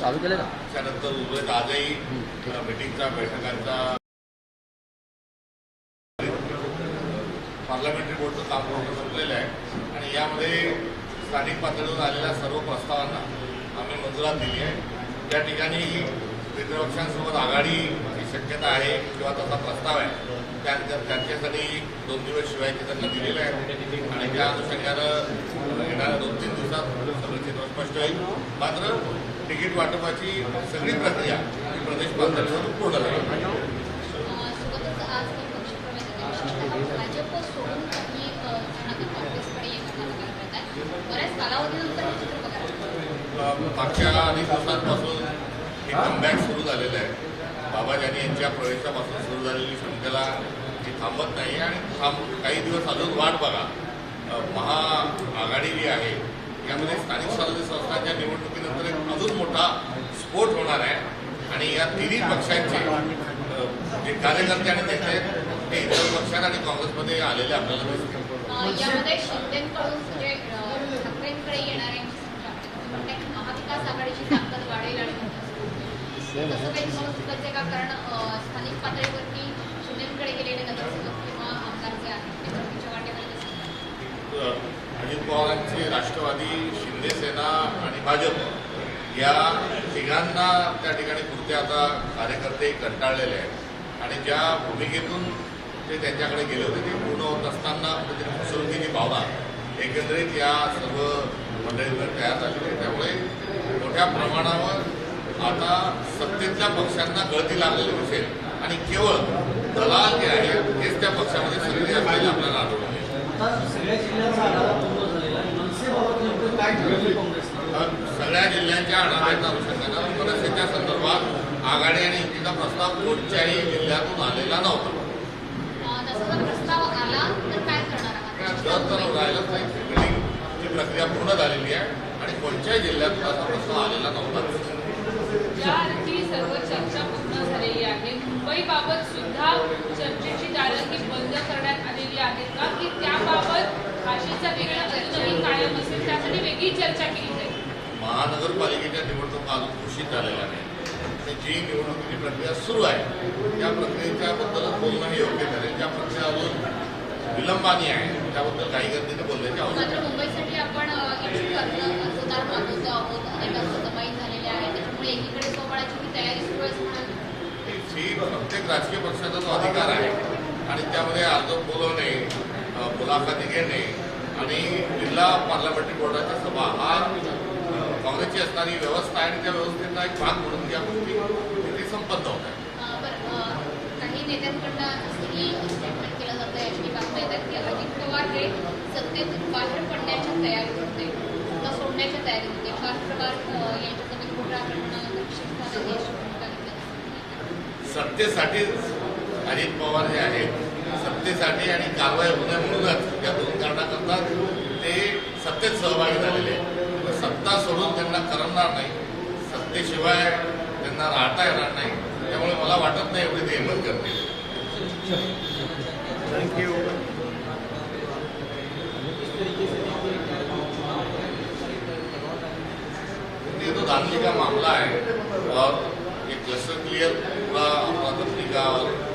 चालू केलं ना? त्यानंतर उर्वरित आजही मिटिंगचा बैठकांचा. पार्लमेंटरी बोर्डचं काम पूर्ण संपलेलं आहे. आणि यामध्ये स्थानिक पातळीवर आलेल्या सर्व प्रस्तावांना आम्ही मंजुरात दिली आहे. त्या ठिकाणी मित्रपक्षांसोबत आघाडीची शक्यता आहे किंवा तसा प्रस्ताव आहे त्या त्यांच्यासाठी दोन दिवस शिवायचे त्यांना दिलेले आहे. आणि त्या अनुषंगानं येणाऱ्या दोन तीन दिवसात सगळं चित्र स्पष्ट होईल. मात्र तिकीट वाटपाची सगळी प्रक्रिया प्रदेश पातळीवर पूर्ण झाली. मागच्या अनेक दिवसांपासून हे कमबॅक सुरू झालेलं आहे. बाबाजानी यांच्या प्रवेशापासून सुरू झालेली शृंखला ही थांबत नाही आणि थांब काही दिवस अजून वाट बघा. महाआघाडी जी आहे यामध्ये स्थानिक स्वराज्य संस्थांच्या निवडणुकीनंतर एक अजून मोठा स्फोट होणार आहे. आणि या तिन्ही पक्षांचे जे कार्यकर्ते आणि नेते ते इतर पक्षात आणि काँग्रेसमध्ये आलेले आपल्याला दिसतील. अं, यामध्ये शिंदेकडून म्हणजे अं, ठाकरेंकडे येणाऱ्यांची संख्या. तुम्ही म्हणताय की महाविकास आघाडीची ताकद वाढेल आणि मोठं तसं काही तुम्हाला सुचत आहे का? कारण स्थानिक पातळीवरती शिंदेकडे गेलेले नगरसेवक किंवा आमदार जे आहेत ते चुकीच्या वाटेवर दिसतात अजित पवारांची राष्ट्रवादी शिंदे सेना आणि भाजप या तिघांना त्या ठिकाणी पुरते आता कार्यकर्ते कंटाळलेले आहेत. आणि ज्या भूमिकेतून ते त्यांच्याकडे गेले होते ते पूर्ण होत असताना कुठेतरी फसवणुकीची भावना एकंदरीत या सर्व मंडळींवर तयार झालेली आहे. त्यामुळे मोठ्या प्रमाणावर आता सत्तेतल्या पक्षांना गळती लागलेली दिसेल. आणि केवळ दलाल जे आहे तेच त्या पक्षामध्ये सक्रिय असलेले आपल्याला आढळून येईल सगळ्या जिल्ह्यांचा आढावा पूर्ण झालेला आहे मनसेबाबत नेमकं काय सगळ्या जिल्ह्यांच्या आढाव्याच्या अनुषंगानं मनसेच्या संदर्भात आघाडी आणि युतीचा प्रस्ताव कोणत्याही जिल्ह्यातून आलेला नव्हता. प्रक्रिया पूर्ण झालेली आहे आणि कोणत्याही जिल्ह्यातून असा प्रस्ताव आलेला नव्हता. याआधी सर्व चर्चा पूर्ण झालेली आहे मुंबईबाबत सुद्धा चर्चेची दारं ही बंद करण्यात आलेली चर्चा केली जाईल. महानगरपालिकेच्या निवडणुका अजून घोषित झालेल्या नाही जी निवडणुकीची प्रक्रिया सुरू आहे त्या प्रक्रियेच्याबद्दलच बोलणं हे योग्य ठरेल. ज्या प्रक्रिया अजून विलंबाने आहे त्याबद्दल काही गतीने बोलण्याची आवश्यकता. मुंबईसाठी आपण ही प्रत्येक राजकीय पक्षाचा जो अधिकार आहे आणि त्यामध्ये अर्ज बोलवणे मुलाखती घेणे आणि जिल्हा पार्लमेंटरी बोर्डाच्या सभा हा काँग्रेसची असणारी व्यवस्था आहे आणि त्या व्यवस्थेचा एक भाग म्हणून या गोष्टी तिथे संपन्न होत काही नेत्यांकडनं असंही स्टेटमेंट केलं जातं याची बातम्या येतात की अजित पवार हे सत्तेत बाहेर पडण्याच्या तयारीत होते. सत्ता सोडण्याच्या तयारीत होते. खोटा सत्तेसाठीच अजित पवार जे आहेत. सत्तेसाठी आणि कारवाई होणे म्हणूनच या दोन कारणाकरता ते सत्तेत सहभागी झालेले सत्ता सोडून त्यांना करमणार नाही. सत्तेशिवाय त्यांना राहता येणार नाही. त्यामुळे मला वाटत नाही एवढे ते हिंमत करतील ये तो धांधली का मामला है और ये क्लस्टर क्लियर पूरा अपना तरीका और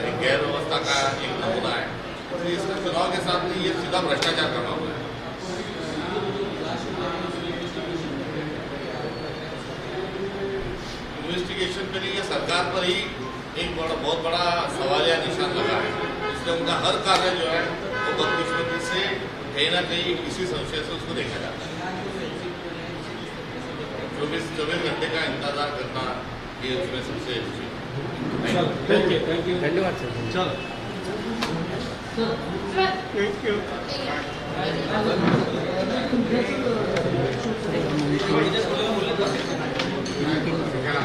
एक गैर व्यवस्था का एक नमूना है। तो इसका चुनाव के साथ नहीं ये सीधा भ्रष्टाचार का मामला है। इन्वेस्टिगेशन नहीं ये सरकार पर ही एक बड़ा, बहुत बड़ा सवाल या निशान लगा है। इसलिए उनका हर कार्य जो है, वो बदकिस्मती से कहीं ना कहीं किसी संशय से उसको देखा जाता है। चौबीस चौबीस घंटे का इंतज़ार करना ये उसमें सबसे थँक्यू थँक्यू धन्यवाद सर चल आतमध्ये पण चल नाव दीपक करा.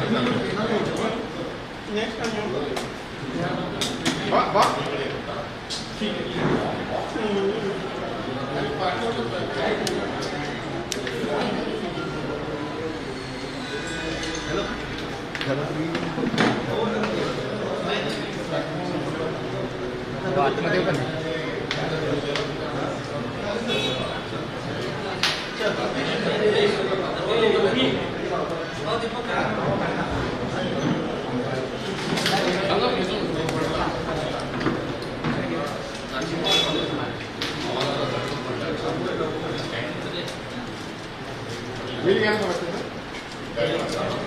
बिल घ्या ना वाटतं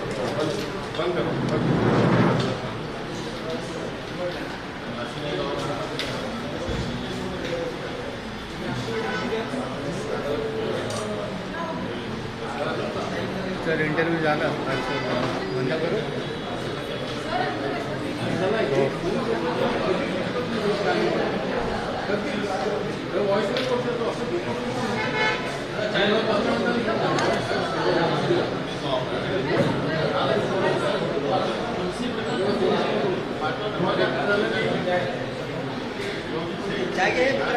सर इंटरव्ह्यू झाला. entra.